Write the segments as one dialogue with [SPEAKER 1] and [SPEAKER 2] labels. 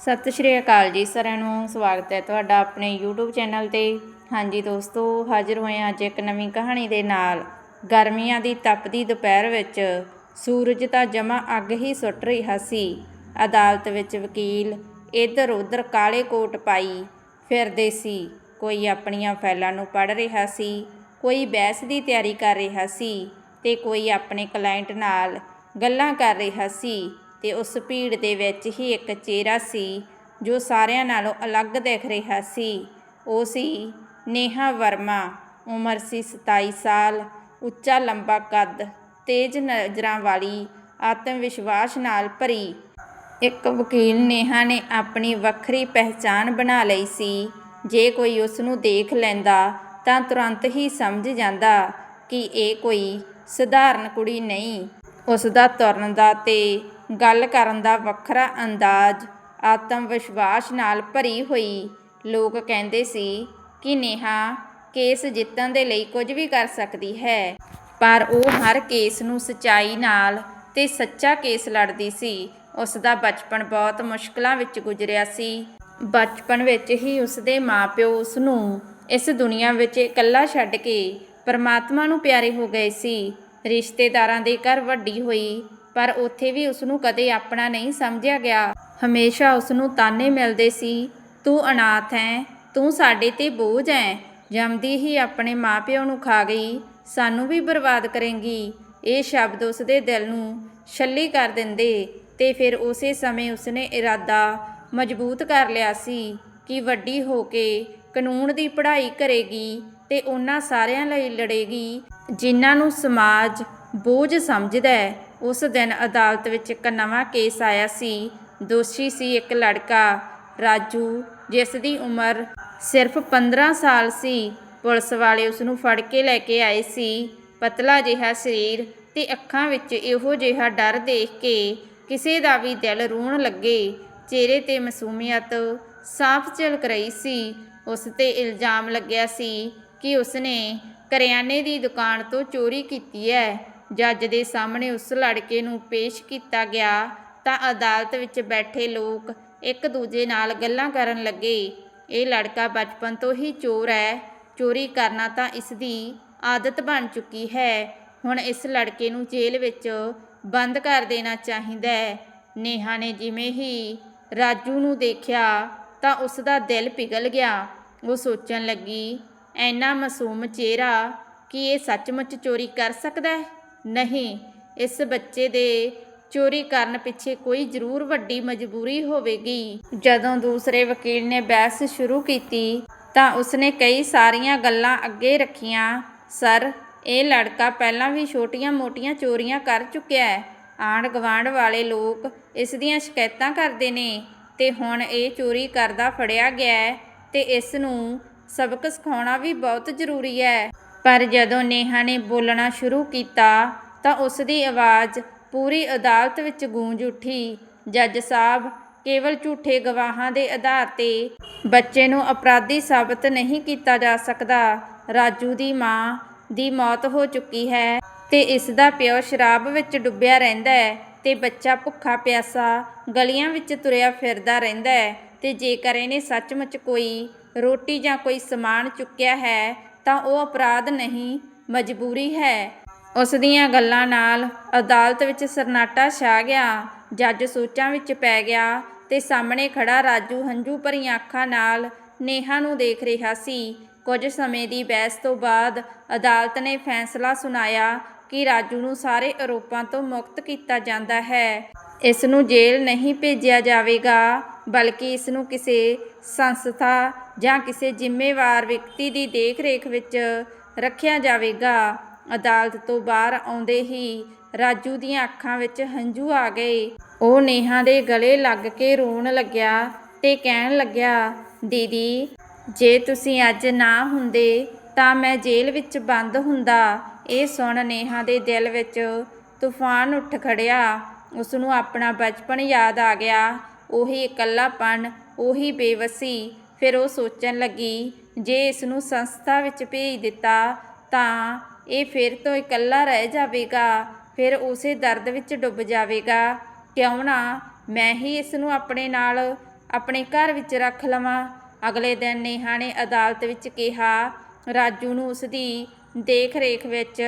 [SPEAKER 1] ਸਤਿ ਸ਼੍ਰੀ ਅਕਾਲ ਜੀ ਸਾਰਿਆਂ ਨੂੰ, ਸਵਾਗਤ ਹੈ ਤੁਹਾਡਾ ਆਪਣੇ YouTube ਚੈਨਲ ਤੇ। ਹਾਂਜੀ ਦੋਸਤੋ, ਹਾਜ਼ਰ ਹੋਏ ਹਾਂ ਅੱਜ ਇੱਕ ਨਵੀਂ ਕਹਾਣੀ ਦੇ ਨਾਲ। ਗਰਮੀਆਂ ਦੀ ਤਪਦੀ ਦੁਪਹਿਰ ਵਿੱਚ ਸੂਰਜ ਤਾਂ ਜਮਾ ਅੱਗ ਹੀ ਸੁੱਟ ਰਿਹਾ ਸੀ। ਅਦਾਲਤ ਵਿੱਚ ਵਕੀਲ ਇੱਧਰ ਉੱਧਰ ਕਾਲੇ ਕੋਟ ਪਾਈ ਫਿਰਦੇ ਸੀ। ਕੋਈ ਆਪਣੀਆਂ ਫਾਈਲਾਂ ਨੂੰ ਪੜ੍ਹ ਰਿਹਾ ਸੀ, ਕੋਈ ਬਹਿਸ ਦੀ ਤਿਆਰੀ ਕਰ ਰਿਹਾ ਸੀ ਤੇ ਕੋਈ ਆਪਣੇ ਕਲਾਇੰਟ ਨਾਲ ਗੱਲਾਂ ਕਰ ਰਿਹਾ ਸੀ। ਤੇ ਉਸ ਭੀੜ ਦੇ ਵਿੱਚ ਹੀ ਇੱਕ ਚਿਹਰਾ ਸੀ, ਜੋ ਸਾਰਿਆਂ ਨਾਲੋਂ ਅਲੱਗ ਦਿਖ ਰਿਹਾ ਸੀ। ਉਹ ਸੀ ਨੇਹਾ ਵਰਮਾ, ਉਮਰ ਸੀ 27 ਸਾਲ, ਉੱਚਾ ਲੰਬਾ ਕੱਦ, ਤੇਜ਼ ਨਜ਼ਰਾਂ ਵਾਲੀ ਆਤਮ ਵਿਸ਼ਵਾਸ ਨਾਲ ਭਰੀ। ਇੱਕ ਵਕੀਲ ਨੇਹਾ ਨੇ ਆਪਣੀ ਵੱਖਰੀ ਪਹਿਚਾਣ ਬਣਾ ਲਈ ਸੀ। ਜੇ ਕੋਈ ਉਸ ਨੂੰ ਦੇਖ ਲੈਂਦਾ, ਤਾਂ ਤੁਰੰਤ ਹੀ ਸਮਝ ਜਾਂਦਾ ਕਿ ਇਹ ਕੋਈ ਸਧਾਰਨ ਕੁੜੀ ਨਹੀਂ। ਉਸ ਦਾ ਤੁਰਨ ਦਾ ਤੇ ਗੱਲ ਕਰਨ ਦਾ ਵੱਖਰਾ ਅੰਦਾਜ਼ ਆਤਮ ਵਿਸ਼ਵਾਸ ਨਾਲ ਭਰੀ ਹੋਈ ਲੋਕ ਕਹਿੰਦੇ ਸੀ ਕਿ ਨੇਹਾ ਕੇਸ ਜਿੱਤਣ ਦੇ ਲਈ ਕੁਝ ਵੀ ਕਰ ਸਕਦੀ ਹੈ, ਪਰ ਉਹ ਹਰ ਕੇਸ ਨੂੰ ਸਚਾਈ ਨਾਲ ਤੇ ਸੱਚਾ ਕੇਸ ਲੜਦੀ ਸੀ। ਉਸ ਦਾ ਬਚਪਨ ਬਹੁਤ ਮੁਸ਼ਕਲਾਂ ਵਿੱਚ ਗੁਜ਼ਰਿਆ ਸੀ। ਬਚਪਨ ਵਿੱਚ ਹੀ ਉਸ ਦੇ ਮਾਪਿਓ ਉਸ ਨੂੰ ਇਸ ਦੁਨੀਆ ਵਿੱਚ ਇਕੱਲਾ ਛੱਡ ਕੇ ਪਰਮਾਤਮਾ ਨੂੰ ਪਿਆਰੇ ਹੋ ਗਏ ਸੀ। ਰਿਸ਼ਤੇਦਾਰਾਂ ਦੇ ਘਰ ਵੱਡੀ ਹੋਈ ਪਰ ਉੱਥੇ ਵੀ ਉਸ ਨੂੰ ਕਦੇ ਆਪਣਾ ਨਹੀਂ ਸਮਝਿਆ ਗਿਆ। ਹਮੇਸ਼ਾ ਉਸ ਨੂੰ ਤਾਨੇ ਮਿਲਦੇ ਸੀ, ਤੂੰ ਅਨਾਥ ਹੈ, ਤੂੰ ਸਾਡੇ ਤੇ ਬੋਝ ਹੈ। ਜੰਮਦੀ ਹੀ ਆਪਣੇ ਮਾਪਿਓ ਨੂੰ ਖਾ ਗਈ, ਸਾਨੂੰ ਵੀ ਬਰਬਾਦ ਕਰੇਂਗੀ। ਇਹ ਸ਼ਬਦ ਉਸ ਦੇ ਦਿਲ ਨੂੰ ਛੱਲੀ ਕਰ ਦਿੰਦੇ ਤੇ ਫਿਰ ਉਸੇ ਸਮੇਂ ਉਸਨੇ ਇਰਾਦਾ ਮਜ਼ਬੂਤ ਕਰ ਲਿਆ ਸੀ ਕਿ ਵੱਡੀ ਹੋ ਕੇ ਕਾਨੂੰਨ ਦੀ ਪੜ੍ਹਾਈ ਕਰੇਗੀ ਤੇ ਉਹਨਾਂ ਸਾਰਿਆਂ ਲਈ ਲੜੇਗੀ, ਜਿਨ੍ਹਾਂ ਨੂੰ ਸਮਾਜ ਬੋਝ ਸਮਝਦਾ ਹੈ। ਉਸ ਦਿਨ ਅਦਾਲਤ ਵਿੱਚ ਇੱਕ ਨਵਾਂ ਕੇਸ ਆਇਆ ਸੀ। ਦੋਸ਼ੀ ਸੀ ਇੱਕ ਲੜਕਾ, ਰਾਜੂ, ਜਿਸ ਦੀ ਉਮਰ ਸਿਰਫ 15 ਸਾਲ ਸੀ। ਪੁਲਿਸ ਵਾਲੇ ਉਸ ਨੂੰ ਫੜ ਕੇ ਲੈ ਕੇ ਆਏ ਸੀ। ਪਤਲਾ ਜਿਹਾ ਸਰੀਰ ਤੇ ਅੱਖਾਂ ਵਿੱਚ ਇਹੋ ਜਿਹਾ ਡਰ ਦੇਖ ਕੇ ਕਿਸੇ ਦਾ ਵੀ ਦਿਲ ਰੋਣ ਲੱਗੇ। ਚਿਹਰੇ ਤੇ ਮਾਸੂਮੀਅਤ ਸਾਫ਼ ਝਲਕ ਰਹੀ ਸੀ। ਉਸ ਤੇ ਇਲਜ਼ਾਮ ਲੱਗਿਆ ਸੀ ਕਿ ਉਸਨੇ ਕਰਿਆਨੇ ਦੀ ਦੁਕਾਨ ਤੋਂ ਚੋਰੀ ਕੀਤੀ ਹੈ। ਜੱਜ ਦੇ ਸਾਹਮਣੇ ਉਸ ਲੜਕੇ ਨੂੰ ਪੇਸ਼ ਕੀਤਾ ਗਿਆ ਤਾਂ ਅਦਾਲਤ ਵਿੱਚ ਬੈਠੇ ਲੋਕ ਇੱਕ ਦੂਜੇ ਨਾਲ ਗੱਲਾਂ ਕਰਨ ਲੱਗੇ। ਇਹ ਲੜਕਾ ਬਚਪਨ ਤੋਂ ਹੀ ਚੋਰ ਹੈ। ਚੋਰੀ ਕਰਨਾ ਤਾਂ ਇਸ ਦੀ ਆਦਤ ਬਣ ਚੁੱਕੀ ਹੈ। ਹੁਣ ਇਸ ਲੜਕੇ ਨੂੰ ਜੇਲ੍ਹ ਵਿੱਚ ਬੰਦ ਕਰ ਦੇਣਾ ਚਾਹੀਦਾ ਹੈ। ਨੇਹਾ ਨੇ ਜਿਵੇਂ ਹੀ ਰਾਜੂ ਨੂੰ ਦੇਖਿਆ ਤਾਂ ਉਸ ਦਾ ਦਿਲ ਪਿਘਲ ਗਿਆ। ਉਹ ਸੋਚਣ ਲੱਗੀ, ਐਨਾ ਮਾਸੂਮ ਚਿਹਰਾ ਕਿ ਇਹ ਸੱਚਮੁੱਚ ਚੋਰੀ ਕਰ ਸਕਦਾ ਹੈ? ਨਹੀਂ, ਇਸ ਬੱਚੇ ਦੇ ਚੋਰੀ ਕਰਨ ਪਿੱਛੇ ਕੋਈ ਜ਼ਰੂਰ ਵੱਡੀ ਮਜਬੂਰੀ ਹੋਵੇਗੀ। ਜਦੋਂ ਦੂਸਰੇ ਵਕੀਲ ਨੇ ਬਹਿਸ ਸ਼ੁਰੂ ਕੀਤੀ, ਤਾਂ ਉਸਨੇ ਕਈ ਸਾਰੀਆਂ ਗੱਲਾਂ ਅੱਗੇ ਰੱਖੀਆਂ। ਸਰ, ਇਹ ਲੜਕਾ ਪਹਿਲਾਂ ਵੀ ਛੋਟੀਆਂ-ਮੋਟੀਆਂ ਚੋਰੀਆਂ ਕਰ ਚੁੱਕਿਆ ਹੈ। ਆਂਢ ਗਵਾਂਢ ਵਾਲੇ ਲੋਕ ਇਸ ਦੀਆਂ ਸ਼ਿਕਾਇਤਾਂ ਕਰਦੇ ਨੇ ਤੇ ਹੁਣ ਇਹ ਚੋਰੀ ਕਰਦਾ ਫੜਿਆ ਗਿਆ ਹੈ ਤੇ ਇਸ ਨੂੰ ਸਬਕ ਸਿਖਾਉਣਾ ਵੀ ਬਹੁਤ ਜ਼ਰੂਰੀ ਹੈ। ਪਰ ਜਦੋਂ ਨੇਹਾ ਨੇ ਬੋਲਣਾ ਸ਼ੁਰੂ ਕੀਤਾ ਤਾਂ ਉਸ ਦੀ ਆਵਾਜ਼ ਪੂਰੀ ਅਦਾਲਤ ਵਿੱਚ ਗੂੰਜ ਉੱਠੀ। ਜੱਜ ਸਾਹਿਬ ਕੇਵਲ ਝੂਠੇ ਗਵਾਹਾਂ ਦੇ ਆਧਾਰ ਤੇ ਬੱਚੇ ਨੂੰ ਅਪਰਾਧੀ ਸਾਬਤ ਨਹੀਂ ਕੀਤਾ ਜਾ ਸਕਦਾ। ਰਾਜੂ ਦੀ ਮਾਂ ਦੀ ਮੌਤ ਹੋ ਚੁੱਕੀ ਹੈ ਤੇ ਇਸ ਦਾ ਪਿਓ ਸ਼ਰਾਬ ਵਿੱਚ ਡੁੱਬਿਆ ਰਹਿੰਦਾ ਹੈ ਤੇ ਬੱਚਾ ਭੁੱਖਾ ਪਿਆਸਾ ਗਲੀਆਂ ਵਿੱਚ ਤੁਰਿਆ ਫਿਰਦਾ ਰਹਿੰਦਾ ਹੈ ਤੇ ਜੇਕਰ ਇਹਨੇ ਸੱਚਮੁੱਚ ਕੋਈ ਰੋਟੀ ਜਾਂ ਕੋਈ ਸਮਾਨ ਚੁੱਕਿਆ ਹੈ ਤਾਂ ਉਹ ਅਪਰਾਧ ਨਹੀਂ, ਮਜਬੂਰੀ ਹੈ। ਉਸ ਦੀਆਂ ਗੱਲਾਂ ਨਾਲ ਅਦਾਲਤ ਵਿੱਚ ਸਰਨਾਟਾ ਛਾ ਗਿਆ, ਜੱਜ ਸੋਚਾਂ ਵਿੱਚ ਪੈ ਗਿਆ ਤੇ ਸਾਹਮਣੇ ਖੜਾ ਰਾਜੂ ਹੰਝੂ ਭਰੀਆਂ ਅੱਖਾਂ ਨਾਲ ਨੇਹਾ ਨੂੰ ਦੇਖ ਰਿਹਾ ਸੀ। ਕੁਝ ਸਮੇਂ ਦੀ ਬਹਿਸ ਤੋਂ ਬਾਅਦ ਅਦਾਲਤ ਨੇ ਫੈਸਲਾ ਸੁਣਾਇਆ ਕਿ ਰਾਜੂ ਨੂੰ ਸਾਰੇ ਆਰੋਪਾਂ ਤੋਂ ਮੁਕਤ ਕੀਤਾ ਜਾਂਦਾ ਹੈ। ਇਸ ਨੂੰ ਜੇਲ੍ਹ ਨਹੀਂ ਭੇਜਿਆ ਜਾਵੇਗਾ, ਬਲਕਿ ਇਸ ਨੂੰ ਕਿਸੇ ਸੰਸਥਾ ਜਾਂ ਕਿਸੇ ਜ਼ਿੰਮੇਵਾਰ ਵਿਅਕਤੀ ਦੀ ਦੇਖ-ਰੇਖ ਵਿੱਚ ਰੱਖਿਆ ਜਾਵੇਗਾ। ਅਦਾਲਤ ਤੋਂ ਬਾਹਰ ਆਉਂਦੇ ਹੀ ਰਾਜੂ ਦੀਆਂ ਅੱਖਾਂ ਵਿੱਚ ਹੰਝੂ ਆ ਗਏ। ਉਹ ਨੇਹਾ ਦੇ ਗਲੇ ਲੱਗ ਕੇ ਰੋਣ ਲੱਗਿਆ ਤੇ ਕਹਿਣ ਲੱਗਿਆ, ਦੀਦੀ, ਜੇ ਤੁਸੀਂ ਅੱਜ ਨਾ ਹੁੰਦੇ ਤਾਂ ਮੈਂ ਜੇਲ੍ਹ ਵਿੱਚ ਬੰਦ ਹੁੰਦਾ। ਇਹ ਸੁਣ ਨੇਹਾ ਦੇ ਦਿਲ ਵਿੱਚ ਤੂਫਾਨ ਉੱਠ ਖੜਿਆ। ਉਸ ਨੂੰ ਆਪਣਾ ਬਚਪਨ ਯਾਦ ਆ ਗਿਆ। ਉਹੀ ਇਕੱਲਾਪਨ, ਉਹੀ ਬੇਵਸੀ ਫਿਰ ਉਹ ਸੋਚਣ ਲੱਗੀ, ਜੇ ਇਸ ਨੂੰ ਸੰਸਥਾ ਵਿੱਚ ਭੇਜ ਦਿੱਤਾ ਤਾਂ ਇਹ ਫਿਰ ਤੋਂ ਇਕੱਲਾ ਰਹਿ ਜਾਵੇਗਾ, ਫਿਰ ਉਸੇ ਦਰਦ ਵਿੱਚ ਡੁੱਬ ਜਾਵੇਗਾ। ਕਿਉਂ ਨਾ ਮੈਂ ਹੀ ਇਸ ਨੂੰ ਆਪਣੇ ਨਾਲ ਆਪਣੇ ਘਰ ਵਿੱਚ ਰੱਖ ਲਵਾਂ। ਅਗਲੇ ਦਿਨ ਨੇਹਾ ਨੇ ਅਦਾਲਤ ਵਿੱਚ ਕਿਹਾ, ਰਾਜੂ ਨੂੰ ਉਸ ਦੀ ਦੇਖ ਰੇਖ ਵਿੱਚ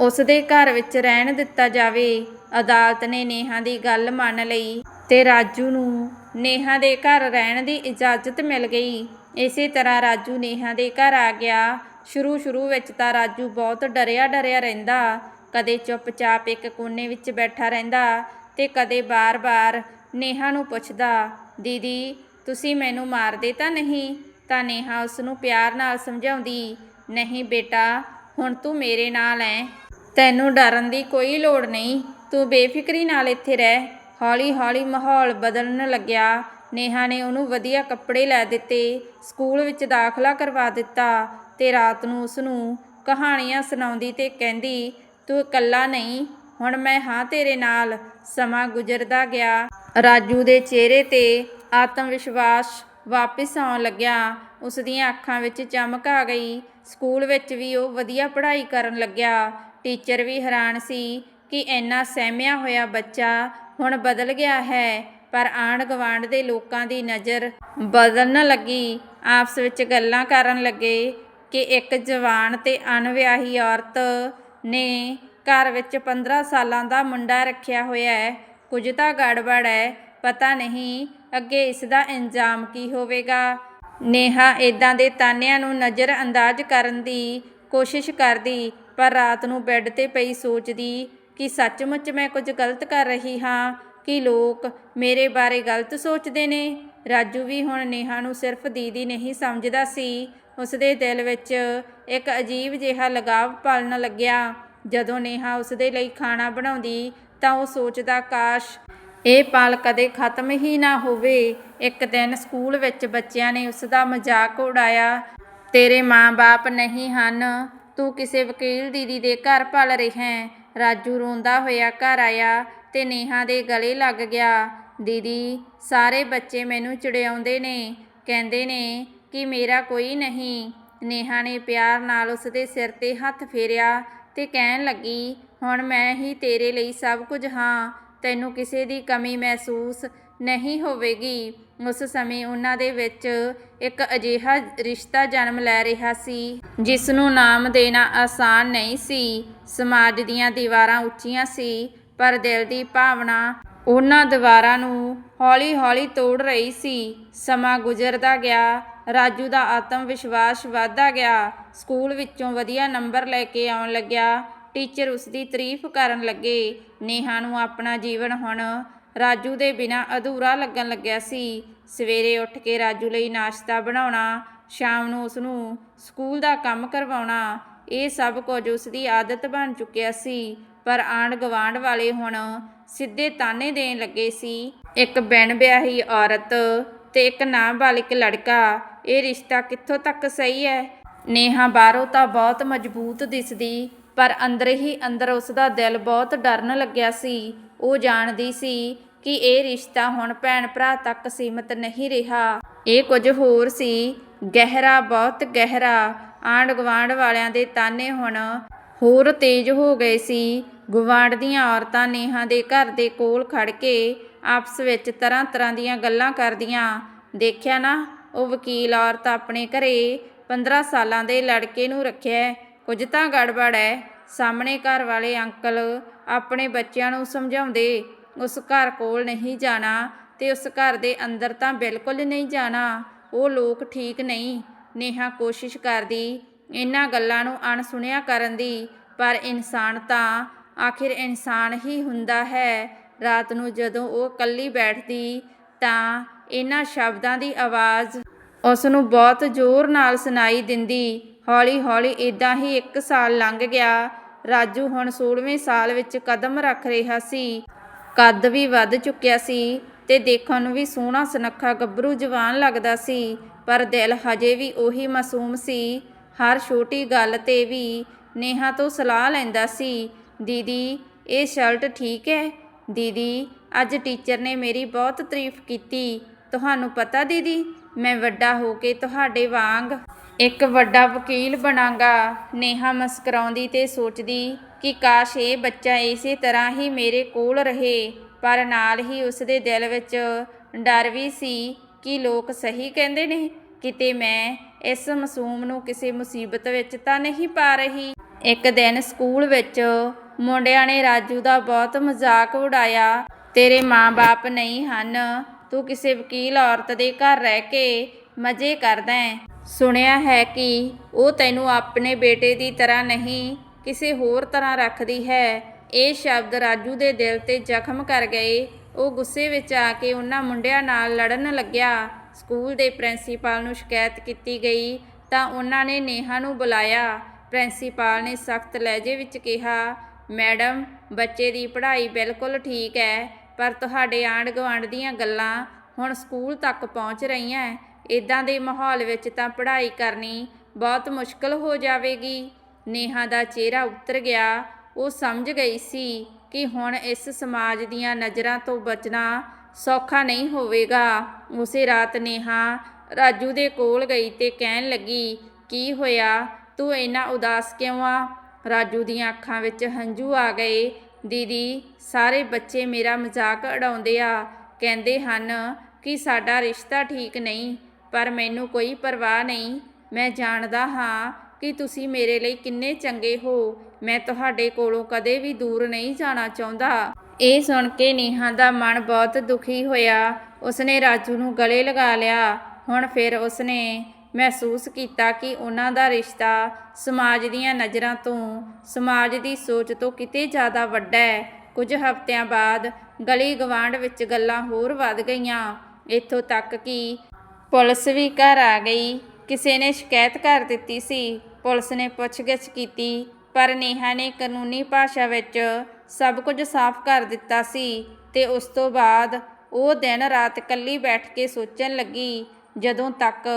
[SPEAKER 1] ਉਸ ਦੇ ਘਰ ਵਿੱਚ ਰਹਿਣ ਦਿੱਤਾ ਜਾਵੇ। ਅਦਾਲਤ ਨੇ ਨੇਹਾ ਦੀ ਗੱਲ ਮੰਨ ਲਈ ਤੇ ਰਾਜੂ ਨੂੰ ਨੇਹਾ ਦੇ ਘਰ ਰਹਿਣ ਦੀ ਇਜਾਜ਼ਤ ਮਿਲ ਗਈ। ਇਸੇ ਤਰ੍ਹਾਂ ਰਾਜੂ ਨੇਹਾ ਦੇ ਘਰ ਆ ਗਿਆ। ਸ਼ੁਰੂ ਸ਼ੁਰੂ ਵਿੱਚ ਤਾਂ ਰਾਜੂ ਬਹੁਤ ਡਰਿਆ ਡਰਿਆ ਰਹਿੰਦਾ। ਕਦੇ ਚੁੱਪਚਾਪ ਇੱਕ ਕੋਨੇ ਵਿੱਚ ਬੈਠਾ ਰਹਿੰਦਾ ਤੇ ਕਦੇ ਬਾਰ-ਬਾਰ ਨੇਹਾ ਨੂੰ ਪੁੱਛਦਾ, ਦੀਦੀ, ਤੁਸੀਂ ਮੈਨੂੰ ਮਾਰਦੇ ਤਾਂ ਨਹੀਂ? ਤਾਂ ਨੇਹਾ ਉਸ ਨੂੰ ਪਿਆਰ ਨਾਲ ਸਮਝਾਉਂਦੀ, ਨਹੀਂ ਬੇਟਾ, ਹੁਣ ਤੂੰ ਮੇਰੇ ਨਾਲ ਐ। ਤੈਨੂੰ ਡਰਨ ਦੀ ਕੋਈ ਲੋੜ ਨਹੀਂ। ਤੂੰ ਬੇਫਿਕਰੀ ਨਾਲ ਇੱਥੇ ਰਹਿ। ਹੌਲੀ-ਹੌਲੀ ਮਾਹੌਲ ਬਦਲਣ ਲੱਗਿਆ। ਨੇਹਾ ਨੇ ਉਹਨੂੰ ਵਧੀਆ ਕੱਪੜੇ ਲੈ ਦਿੱਤੇ, ਸਕੂਲ ਵਿੱਚ ਦਾਖਲਾ ਕਰਵਾ ਦਿੱਤਾ ਤੇ ਰਾਤ ਨੂੰ ਉਸ ਨੂੰ ਕਹਾਣੀਆਂ ਸੁਣਾਉਂਦੀ ਤੇ ਕਹਿੰਦੀ, ਤੂੰ ਇਕੱਲਾ ਨਹੀਂ, ਹੁਣ ਮੈਂ ਹਾਂ ਤੇਰੇ ਨਾਲ। ਸਮਾਂ ਗੁਜ਼ਰਦਾ ਗਿਆ। ਰਾਜੂ ਦੇ ਚਿਹਰੇ ਤੇ ਆਤਮ ਵਿਸ਼ਵਾਸ ਵਾਪਿਸ ਆਉਣ ਲੱਗਿਆ। ਉਸ ਦੀਆਂ ਅੱਖਾਂ ਵਿੱਚ ਚਮਕ ਆ ਗਈ। ਸਕੂਲ ਵਿੱਚ ਵੀ ਉਹ ਵਧੀਆ ਪੜ੍ਹਾਈ ਕਰਨ ਲੱਗਿਆ। ਟੀਚਰ ਵੀ ਹੈਰਾਨ ਸੀ ਕਿ ਇੰਨਾ ਸਹਿਮਿਆ ਹੋਇਆ ਬੱਚਾ ਹੁਣ ਬਦਲ ਗਿਆ ਹੈ, ਪਰ ਆਂਢ ਗੁਆਂਢ ਦੇ ਲੋਕਾਂ ਦੀ ਨਜ਼ਰ ਬਦਲਣ ਲੱਗੀ। ਆਪਸ ਵਿੱਚ ਗੱਲਾਂ ਕਰਨ ਲੱਗੇ ਕਿ ਇੱਕ ਜਵਾਨ ਤੇ ਅਣਵਿਆਹੀ ਔਰਤ ਨੇ ਘਰ ਵਿੱਚ 15 ਸਾਲਾਂ ਦਾ ਮੁੰਡਾ ਰੱਖਿਆ ਹੋਇਆ ਹੈ। ਕੁਝ ਤਾਂ ਗੜਬੜ ਹੈ, ਪਤਾ ਨਹੀਂ ਅੱਗੇ ਇਸ ਦਾ ਇੰਜਾਮ ਕੀ ਹੋਵੇਗਾ। ਨੇਹਾ ਇਦਾਂ ਦੇ ਤਾਨਿਆਂ ਨੂੰ ਨਜ਼ਰ ਅੰਦਾਜ਼ ਕਰਨ ਦੀ ਕੋਸ਼ਿਸ਼ ਕਰਦੀ, ਪਰ ਰਾਤ ਨੂੰ ਬੈੱਡ ਤੇ ਪਈ ਸੋਚਦੀ ਕਿ ਸੱਚਮੁੱਚ ਮੈਂ ਕੁਝ ਗਲਤ ਕਰ ਰਹੀ ਹਾਂ? ਕਿ ਲੋਕ ਮੇਰੇ ਬਾਰੇ ਗਲਤ ਸੋਚਦੇ ਨੇ? ਰਾਜੂ ਵੀ ਹੁਣ ਨੇਹਾ ਨੂੰ ਸਿਰਫ ਦੀਦੀ ਨਹੀਂ ਸਮਝਦਾ ਸੀ। ਉਸ ਦੇ ਦਿਲ ਵਿੱਚ ਇੱਕ ਅਜੀਬ ਜਿਹਾ ਲਗਾਵ ਪਾਲਣ ਲੱਗਿਆ। ਜਦੋਂ ਨੇਹਾ ਉਸ ਦੇ ਲਈ ਖਾਣਾ ਬਣਾਉਂਦੀ, ਤਾਂ ਉਹ ਸੋਚਦਾ, ਕਾਸ਼ ਇਹ ਪਲ ਕਦੇ ਖਤਮ ਹੀ ਨਾ ਹੋਵੇ। ਇੱਕ ਦਿਨ ਸਕੂਲ ਵਿੱਚ ਬੱਚਿਆਂ ਨੇ ਉਸ ਦਾ ਮਜ਼ਾਕ ਉਡਾਇਆ। ਤੇਰੇ ਮਾਂ-ਬਾਪ ਨਹੀਂ ਹਨ। ਤੂੰ ਕਿਸੇ ਵਕੀਲ ਦੀਦੀ ਦੇ ਘਰ ਪਲ ਰਿਹਾ ਹੈ। ਰਾਜੂ ਰੋਂਦਾ ਹੋਇਆ ਘਰ ਆਇਆ ਤੇ ਨੇਹਾ ਦੇ ਗਲੇ ਲੱਗ ਗਿਆ। ਦੀਦੀ, ਸਾਰੇ ਬੱਚੇ ਮੈਨੂੰ ਚੜਿਆਉਂਦੇ ਨੇ। ਕਹਿੰਦੇ ਨੇ ਕਿ ਮੇਰਾ ਕੋਈ ਨਹੀਂ ਨੇਹਾ ਨੇ ਪਿਆਰ ਨਾਲ ਉਸ ਦੇ ਸਿਰ ਤੇ ਹੱਥ ਫੇਰਿਆ ਤੇ ਕਹਿਣ ਲੱਗੀ, ਹੁਣ ਮੈਂ ਹੀ ਤੇਰੇ ਲਈ ਸਭ ਕੁਝ ਹਾਂ। ਤੈਨੂੰ ਕਿਸੇ ਦੀ ਕਮੀ ਮਹਿਸੂਸ ਨਹੀਂ ਹੋਵੇਗੀ। ਉਸ ਸਮੇਂ ਉਹਨਾਂ ਦੇ ਵਿੱਚ ਇੱਕ ਅਜਿਹਾ ਰਿਸ਼ਤਾ ਜਨਮ ਲੈ ਰਿਹਾ ਸੀ ਜਿਸ ਨੂੰ ਨਾਮ ਦੇਣਾ ਆਸਾਨ ਨਹੀਂ ਸੀ। ਸਮਾਜ ਦੀਆਂ ਦੀਵਾਰਾਂ ਉੱਚੀਆਂ ਸੀ, ਪਰ ਦਿਲ ਦੀ ਭਾਵਨਾ ਉਹਨਾਂ ਦੀਵਾਰਾਂ ਨੂੰ ਹੌਲੀ-ਹੌਲੀ ਤੋੜ ਰਹੀ ਸੀ। ਸਮਾਂ ਗੁਜ਼ਰਦਾ ਗਿਆ, ਰਾਜੂ ਦਾ ਆਤਮ ਵਿਸ਼ਵਾਸ ਵਧਦਾ ਗਿਆ, ਸਕੂਲ ਵਿੱਚੋਂ ਵਧੀਆ ਨੰਬਰ ਲੈ ਕੇ ਆਉਣ ਲੱਗਿਆ। ਟੀਚਰ ਉਸ ਦੀ ਤਾਰੀਫ ਕਰਨ ਲੱਗੇ, ਨੇਹਾ ਨੂੰ ਆਪਣਾ ਜੀਵਨ ਹੁਣ ਰਾਜੂ ਦੇ ਬਿਨਾ ਅਧੂਰਾ ਲੱਗਣ ਲੱਗਿਆ ਸੀ। ਸਵੇਰੇ ਉੱਠ ਕੇ ਰਾਜੂ ਲਈ ਨਾਸ਼ਤਾ ਬਣਾਉਣਾ, ਸ਼ਾਮ ਨੂੰ ਉਸ ਨੂੰ ਸਕੂਲ ਦਾ ਕੰਮ ਕਰਵਾਉਣਾ, ਇਹ ਸਭ ਕੁਝ ਉਸ ਦੀ ਆਦਤ ਬਣ ਚੁੱਕਿਆ ਸੀ। ਪਰ ਆਂਢ ਗਵਾਂਢ ਵਾਲੇ ਹੁਣ ਸਿੱਧੇ ਤਾਨੇ ਦੇਣ ਲੱਗੇ ਸੀ। ਇੱਕ ਬਿਨ ਵਿਆਹੀ ਔਰਤ ਤੇ ਇੱਕ ਨਾਬਾਲਿਕ ਲੜਕਾ, ਇਹ ਰਿਸ਼ਤਾ ਕਿੱਥੋਂ ਤੱਕ ਸਹੀ ਹੈ? ਨੇਹਾ ਬਾਹਰੋਂ ਤਾਂ ਬਹੁਤ ਮਜ਼ਬੂਤ ਦਿਸਦੀ, ਪਰ ਅੰਦਰ ਹੀ ਅੰਦਰ ਉਸ ਦਾ ਦਿਲ ਬਹੁਤ ਡਰਨ ਲੱਗਿਆ ਸੀ। ਉਹ ਜਾਣਦੀ ਸੀ ਕਿ ਇਹ ਰਿਸ਼ਤਾ ਹੁਣ ਭੈਣ ਭਰਾ ਤੱਕ ਸੀਮਤ ਨਹੀਂ ਰਿਹਾ। ਇਹ ਕੁਝ ਹੋਰ ਸੀ। ਗਹਿਰਾ, ਬਹੁਤ ਗਹਿਰਾ ਆਂਢ ਗੁਆਂਢ ਵਾਲਿਆਂ ਦੇ ਤਾਨੇ ਹੁਣ ਹੋਰ ਤੇਜ਼ ਹੋ ਗਏ ਸੀ। ਗੁਆਂਢ ਦੀਆਂ ਔਰਤਾਂ ਨੇਹਾ ਦੇ ਘਰ ਦੇ ਕੋਲ ਖੜ ਕੇ ਆਪਸ ਵਿੱਚ ਤਰ੍ਹਾਂ ਤਰ੍ਹਾਂ ਦੀਆਂ ਗੱਲਾਂ ਕਰਦੀਆਂ। ਦੇਖਿਆ ਨਾ, ਉਹ ਵਕੀਲ ਔਰਤ ਆਪਣੇ ਘਰੇ 15 ਸਾਲਾਂ ਦੇ ਲੜਕੇ ਨੂੰ ਰੱਖਿਆ। ਕੁਝ ਤਾਂ ਗੜਬੜ ਹੈ ਸਾਹਮਣੇ ਘਰ ਵਾਲੇ ਅੰਕਲ ਆਪਣੇ ਬੱਚਿਆਂ ਨੂੰ ਸਮਝਾਉਂਦੇ, ਉਸ ਘਰ ਕੋਲ ਨਹੀਂ ਜਾਣਾ ਤੇ ਉਸ ਘਰ ਦੇ ਅੰਦਰ ਤਾਂ ਬਿਲਕੁਲ ਨਹੀਂ ਜਾਣਾ। ਉਹ ਲੋਕ ਠੀਕ ਨਹੀਂ, ਨੇਹਾ ਕੋਸ਼ਿਸ਼ ਕਰਦੀ, ਇਹਨਾਂ ਗੱਲਾਂ ਨੂੰ ਅਣਸੁਣਿਆ ਕਰਨ ਦੀ, ਪਰ ਇਨਸਾਨ ਤਾਂ ਆਖਿਰ ਇਨਸਾਨ ਹੀ ਹੁੰਦਾ ਹੈ। ਰਾਤ ਨੂੰ ਜਦੋਂ ਉਹ ਇਕੱਲੀ ਬੈਠਦੀ, ਤਾਂ ਇਹਨਾਂ ਸ਼ਬਦਾਂ ਦੀ ਆਵਾਜ਼ ਉਸ ਨੂੰ ਬਹੁਤ ਜ਼ੋਰ ਨਾਲ ਸੁਣਾਈ ਦਿੰਦੀ। ਹੌਲੀ-ਹੌਲੀ ਇਦਾਂ ਹੀ ਇੱਕ ਸਾਲ ਲੰਘ ਗਿਆ। ਰਾਜੂ ਹੁਣ 16ਵੇਂ ਸਾਲ ਵਿੱਚ ਕਦਮ ਰੱਖ ਰਿਹਾ ਸੀ। ਕੱਦ ਵੀ ਵੱਧ ਚੁੱਕਿਆ ਸੀ ਤੇ ਦੇਖਣ ਨੂੰ ਵੀ ਸੋਹਣਾ ਸੁਨੱਖਾ ਗੱਭਰੂ ਜਵਾਨ ਲੱਗਦਾ ਸੀ, ਪਰ ਦਿਲ ਹਜੇ ਵੀ ਉਹੀ ਮਾਸੂਮ ਸੀ। ਹਰ ਛੋਟੀ ਗੱਲ ਤੇ ਵੀ ਨੇਹਾ ਤੋਂ ਸਲਾਹ ਲੈਂਦਾ ਸੀ, ਦੀਦੀ, ਇਹ ਸ਼ਰਟ ਠੀਕ ਹੈ? ਦੀਦੀ, ਅੱਜ ਟੀਚਰ ਨੇ ਮੇਰੀ ਬਹੁਤ ਤਾਰੀਫ ਕੀਤੀ। ਤੁਹਾਨੂੰ ਪਤਾ ਦੀਦੀ, ਮੈਂ ਵੱਡਾ ਹੋ ਕੇ ਤੁਹਾਡੇ ਵਾਂਗ ਇੱਕ ਵੱਡਾ ਵਕੀਲ ਬਣਾਂਗਾ। ਨੇਹਾ ਮੁਸਕਰਾਉਂਦੀ ਤੇ ਸੋਚਦੀ ਕਿ ਕਾਸ਼ ਇਹ ਬੱਚਾ ਇਸੇ ਤਰ੍ਹਾਂ ਹੀ ਮੇਰੇ ਕੋਲ ਰਹੇ, ਪਰ ਨਾਲ ਹੀ ਉਸ ਦੇ ਦਿਲ ਵਿੱਚ ਡਰ ਵੀ ਸੀ ਕਿ ਲੋਕ ਸਹੀ ਕਹਿੰਦੇ ਨੇ, ਕਿਤੇ ਮੈਂ ਇਸ ਮਾਸੂਮ ਨੂੰ ਕਿਸੇ ਮੁਸੀਬਤ ਵਿੱਚ ਤਾਂ ਨਹੀਂ ਪਾ ਰਹੀ। ਇੱਕ ਦਿਨ ਸਕੂਲ ਵਿੱਚ ਮੁੰਡਿਆਂ ਨੇ ਰਾਜੂ ਦਾ ਬਹੁਤ ਮਜ਼ਾਕ ਉਡਾਇਆ, ਤੇਰੇ ਮਾਂ-ਬਾਪ ਨਹੀਂ ਹਨ, ਤੂੰ ਕਿਸੇ ਵਕੀਲ ਔਰਤ ਦੇ ਘਰ ਰਹਿ ਕੇ ਮਜ਼ੇ ਕਰਦਾ ਹੈ ਸੁਣਿਆ ਹੈ ਕਿ ਉਹ ਤੈਨੂੰ ਆਪਣੇ ਬੇਟੇ ਦੀ ਤਰ੍ਹਾਂ ਨਹੀਂ, ਕਿਸੇ ਹੋਰ ਤਰ੍ਹਾਂ ਰੱਖਦੀ ਹੈ। ਇਹ ਸ਼ਬਦ ਰਾਜੂ ਦੇ ਦਿਲ ਤੇ ਜ਼ਖਮ ਕਰ ਗਏ। ਉਹ ਗੁੱਸੇ ਵਿੱਚ ਆ ਕੇ ਉਹਨਾਂ ਮੁੰਡਿਆਂ ਨਾਲ ਲੜਨ ਲੱਗਿਆ। ਸਕੂਲ ਦੇ ਪ੍ਰਿੰਸੀਪਲ ਨੂੰ ਸ਼ਿਕਾਇਤ ਕੀਤੀ ਗਈ ਤਾਂ ਉਹਨਾਂ ਨੇ ਨੇਹਾ ਨੂੰ ਬੁਲਾਇਆ। ਪ੍ਰਿੰਸੀਪਲ ਨੇ ਸਖਤ ਲਹਿਜੇ ਵਿੱਚ ਕਿਹਾ, ਮੈਡਮ, ਬੱਚੇ ਦੀ ਪੜ੍ਹਾਈ ਬਿਲਕੁਲ ਠੀਕ ਹੈ, ਪਰ ਤੁਹਾਡੇ ਆਂਢ ਗੁਆਂਢ ਦੀਆਂ ਗੱਲਾਂ ਹੁਣ ਸਕੂਲ ਤੱਕ ਪਹੁੰਚ ਰਹੀਆਂ। ਇਦਾਂ ਦੇ ਮਾਹੌਲ ਵਿੱਚ ਤਾਂ ਪੜ੍ਹਾਈ ਕਰਨੀ ਬਹੁਤ ਮੁਸ਼ਕਲ ਹੋ ਜਾਵੇਗੀ। ਨੇਹਾ ਦਾ ਚਿਹਰਾ ਉਤਰ ਗਿਆ। ਉਹ ਸਮਝ ਗਈ ਸੀ ਕਿ ਹੁਣ ਇਸ ਸਮਾਜ ਦੀਆਂ ਨਜ਼ਰਾਂ ਤੋਂ ਬਚਣਾ ਸੌਖਾ ਨਹੀਂ ਹੋਵੇਗਾ। ਉਸੇ ਰਾਤ ਨੇਹਾ ਰਾਜੂ ਦੇ ਕੋਲ ਗਈ ਤੇ ਕਹਿਣ ਲੱਗੀ, ਕੀ ਹੋਇਆ? ਤੂੰ ਇੰਨਾ ਉਦਾਸ ਕਿਉਂ ਆ? ਰਾਜੂ ਦੀਆਂ ਅੱਖਾਂ ਵਿੱਚ ਹੰਝੂ ਆ ਗਏ। ਦੀਦੀ, ਸਾਰੇ ਬੱਚੇ ਮੇਰਾ ਮਜ਼ਾਕ ਉਡਾਉਂਦੇ ਆ। ਕਹਿੰਦੇ ਹਨ ਕਿ ਸਾਡਾ ਰਿਸ਼ਤਾ ਠੀਕ ਨਹੀਂ। ਪਰ ਮੈਨੂੰ ਕੋਈ ਪਰਵਾਹ ਨਹੀਂ। ਮੈਂ ਜਾਣਦਾ ਹਾਂ ਕਿ ਤੁਸੀਂ ਮੇਰੇ ਲਈ ਕਿੰਨੇ ਚੰਗੇ ਹੋ। ਮੈਂ ਤੁਹਾਡੇ ਕੋਲੋਂ ਕਦੇ ਵੀ ਦੂਰ ਨਹੀਂ ਜਾਣਾ ਚਾਹੁੰਦਾ। ਇਹ ਸੁਣ ਕੇ ਨੇਹਾ ਦਾ ਮਨ ਬਹੁਤ ਦੁਖੀ ਹੋਇਆ। ਉਸਨੇ ਰਾਜੂ ਨੂੰ ਗਲੇ ਲਗਾ ਲਿਆ। ਹੁਣ ਫਿਰ ਉਸਨੇ ਮਹਿਸੂਸ ਕੀਤਾ ਕਿ ਉਹਨਾਂ ਦਾ ਰਿਸ਼ਤਾ ਸਮਾਜ ਦੀਆਂ ਨਜ਼ਰਾਂ ਤੋਂ, ਸਮਾਜ ਦੀ ਸੋਚ ਤੋਂ ਕਿਤੇ ਜ਼ਿਆਦਾ ਵੱਡਾ ਹੈ। ਕੁਝ ਹਫ਼ਤਿਆਂ ਬਾਅਦ ਗਲੀ ਗਵਾਂਢ ਵਿੱਚ ਗੱਲਾਂ ਹੋਰ ਵੱਧ ਗਈਆਂ। ਇੱਥੋਂ ਤੱਕ ਕਿ ਪੁਲਿਸ ਵੀ ਘਰ ਆ ਗਈ। ਕਿਸੇ ਨੇ ਸ਼ਿਕਾਇਤ ਕਰ ਦਿੱਤੀ ਸੀ। ਪੁਲਿਸ ਨੇ ਪੁੱਛਗਿੱਛ ਕੀਤੀ, ਪਰ ਨੇਹਾ ਨੇ ਕਾਨੂੰਨੀ ਭਾਸ਼ਾ ਵਿੱਚ ਸਭ ਕੁਝ ਸਾਫ਼ ਕਰ ਦਿੱਤਾ ਸੀ ਤੇ ਉਸ ਤੋਂ ਬਾਅਦ ਉਹ ਦਿਨ ਰਾਤ ਇਕੱਲੀ ਬੈਠ ਕੇ ਸੋਚਣ ਲੱਗੀ, ਜਦੋਂ ਤੱਕ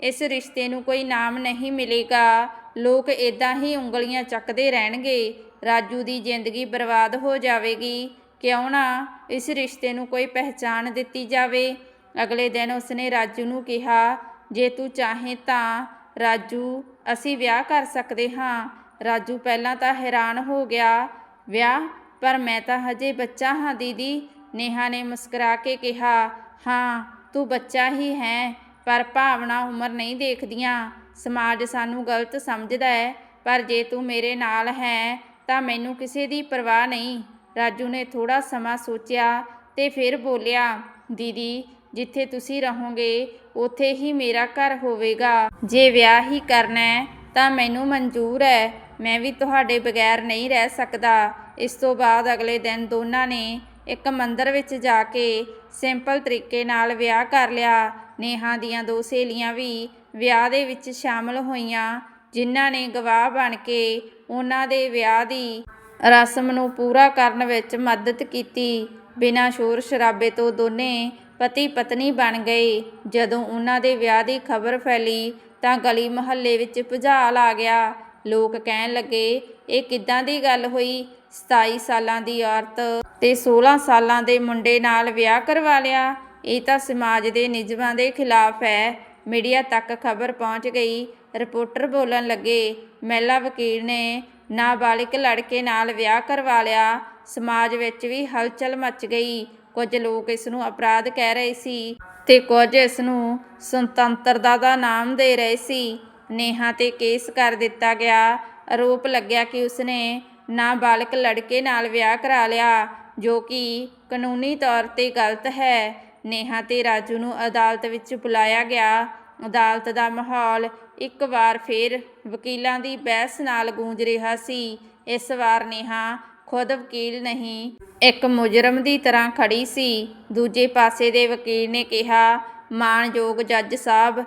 [SPEAKER 1] ਇਸ ਰਿਸ਼ਤੇ ਨੂੰ ਕੋਈ ਨਾਮ ਨਹੀਂ ਮਿਲੇਗਾ, ਲੋਕ ਇਦਾਂ ਹੀ ਉਂਗਲੀਆਂ ਚੱਕਦੇ ਰਹਿਣਗੇ, ਰਾਜੂ ਦੀ ਜ਼ਿੰਦਗੀ ਬਰਬਾਦ ਹੋ ਜਾਵੇਗੀ। ਕਿਉਂ ਨਾ ਇਸ ਰਿਸ਼ਤੇ ਨੂੰ ਕੋਈ ਪਹਿਚਾਣ ਦਿੱਤੀ ਜਾਵੇ ਅਗਲੇ ਦਿਨ ਉਸਨੇ ਰਾਜੂ ਨੂੰ ਕਿਹਾ, ਜੇ ਤੂੰ ਚਾਹੇ ਤਾਂ, ਰਾਜੂ, ਅਸੀਂ ਵਿਆਹ ਕਰ ਸਕਦੇ ਹਾਂ। ਰਾਜੂ ਪਹਿਲਾਂ ਤਾਂ ਹੈਰਾਨ ਹੋ ਗਿਆ, ਵਿਆਹ? ਪਰ ਮੈਂ ਤਾਂ ਹਜੇ ਬੱਚਾ ਹਾਂ, ਦੀਦੀ। ਨੇਹਾ ਨੇ ਮੁਸਕਰਾ ਕੇ ਕਿਹਾ, ਹਾਂ, ਤੂੰ ਬੱਚਾ ਹੀ ਹੈ, ਪਰ ਭਾਵਨਾ ਉਮਰ ਨਹੀਂ ਦੇਖਦੀਆਂ। ਸਮਾਜ ਸਾਨੂੰ ਗਲਤ ਸਮਝਦਾ ਹੈ, ਪਰ ਜੇ ਤੂੰ ਮੇਰੇ ਨਾਲ ਹੈ, ਤਾਂ ਮੈਨੂੰ ਕਿਸੇ ਦੀ ਪਰਵਾਹ ਨਹੀਂ। ਰਾਜੂ ਨੇ ਥੋੜਾ ਸਮਾਂ ਸੋਚਿਆ ਤੇ ਫਿਰ ਬੋਲਿਆ, ਦੀਦੀ ਜਿੱਥੇ ਤੁਸੀਂ ਰਹੋਗੇ, ਉੱਥੇ ਹੀ ਮੇਰਾ ਘਰ ਹੋਵੇਗਾ। ਜੇ ਵਿਆਹ ਹੀ ਕਰਨਾ ਹੈ, ਤਾਂ ਮੈਨੂੰ ਮਨਜ਼ੂਰ ਹੈ। ਮੈਂ ਵੀ ਤੁਹਾਡੇ ਬਗੈਰ ਨਹੀਂ ਰਹਿ ਸਕਦਾ। ਇਸ ਤੋਂ ਬਾਅਦ ਅਗਲੇ ਦਿਨ ਦੋਨਾਂ ਨੇ ਇੱਕ ਮੰਦਰ ਵਿੱਚ ਜਾ ਕੇ ਸਿੰਪਲ ਤਰੀਕੇ ਨਾਲ ਵਿਆਹ ਕਰ ਲਿਆ। ਨੇਹਾ ਦੀਆਂ ਦੋ ਸਹੇਲੀਆਂ ਵੀ ਵਿਆਹ ਦੇ ਵਿੱਚ ਸ਼ਾਮਲ ਹੋਈਆਂ, ਜਿਨ੍ਹਾਂ ਨੇ ਗਵਾਹ ਬਣ ਕੇ ਉਹਨਾਂ ਦੇ ਵਿਆਹ ਦੀ ਰਸਮ ਨੂੰ ਪੂਰਾ ਕਰਨ ਵਿੱਚ ਮਦਦ ਕੀਤੀ। ਬਿਨਾਂ ਸ਼ੋਰ ਸ਼ਰਾਬੇ ਤੋਂ ਦੋਨੇ ਪਤੀ ਪਤਨੀ ਬਣ ਗਏ। ਜਦੋਂ ਉਹਨਾਂ ਦੇ ਵਿਆਹ ਦੀ ਖਬਰ ਫੈਲੀ ਤਾਂ ਗਲੀ ਮੁਹੱਲੇ ਵਿੱਚ ਭੁਚਾਲ ਆ ਗਿਆ। ਲੋਕ ਕਹਿਣ ਲੱਗੇ, ਇਹ ਕਿੱਦਾਂ ਦੀ ਗੱਲ ਹੋਈ? 27 ਸਾਲਾਂ ਦੀ ਔਰਤ ਤੇ 16 ਸਾਲਾਂ ਦੇ ਮੁੰਡੇ ਨਾਲ ਵਿਆਹ ਕਰਵਾ ਲਿਆ? ਇਹ ਤਾਂ ਸਮਾਜ ਦੇ ਨਿਯਮਾਂ ਦੇ ਖਿਲਾਫ ਹੈ। ਮੀਡੀਆ ਤੱਕ ਖਬਰ ਪਹੁੰਚ ਗਈ। ਰਿਪੋਰਟਰ ਬੋਲਣ ਲੱਗੇ, ਮਹਿਲਾ ਵਕੀਲ ਨੇ ਨਾਬਾਲਿਗ ਲੜਕੇ ਨਾਲ ਵਿਆਹ ਕਰਵਾ ਲਿਆ। ਸਮਾਜ ਵਿੱਚ ਵੀ ਹਲਚਲ ਮਚ ਗਈ। ਕੁਝ ਲੋਕ ਇਸ ਨੂੰ ਅਪਰਾਧ ਕਹਿ ਰਹੇ ਸੀ ਤੇ ਕੁਝ ਇਸ ਨੂੰ ਸੁਤੰਤਰਤਾ ਦਾ ਨਾਮ ਦੇ ਰਹੇ ਸੀ। ਨੇਹਾ ਤੇ ਕੇਸ ਕਰ ਦਿੱਤਾ ਗਿਆ। ਆਰੋਪ ਲੱਗਿਆ ਕਿ ਉਸਨੇ ਨਾਬਾਲਗ ਲੜਕੇ ਨਾਲ ਵਿਆਹ ਕਰਾ ਲਿਆ, ਜੋ ਕਿ ਕਾਨੂੰਨੀ ਤੌਰ ਤੇ ਗਲਤ ਹੈ। ਨੇਹਾ ਤੇ ਰਾਜੂ ਨੂੰ ਅਦਾਲਤ ਵਿੱਚ ਬੁਲਾਇਆ ਗਿਆ। ਅਦਾਲਤ ਦਾ ਮਾਹੌਲ ਇੱਕ ਵਾਰ ਫਿਰ ਵਕੀਲਾਂ ਦੀ ਬਹਿਸ ਨਾਲ ਗੂੰਜ ਰਿਹਾ ਸੀ। ਇਸ ਵਾਰ ਨੇਹਾ ਖੁਦ ਵਕੀਲ ਨਹੀਂ। ਇੱਕ ਮੁਜਰਮ ਦੀ ਤਰ੍ਹਾਂ ਖੜੀ ਸੀ। ਦੂਜੇ ਪਾਸੇ ਦੇ ਵਕੀਲ ਨੇ ਕਿਹਾ, ਮਾਣਯੋਗ ਜੱਜ ਸਾਹਿਬ,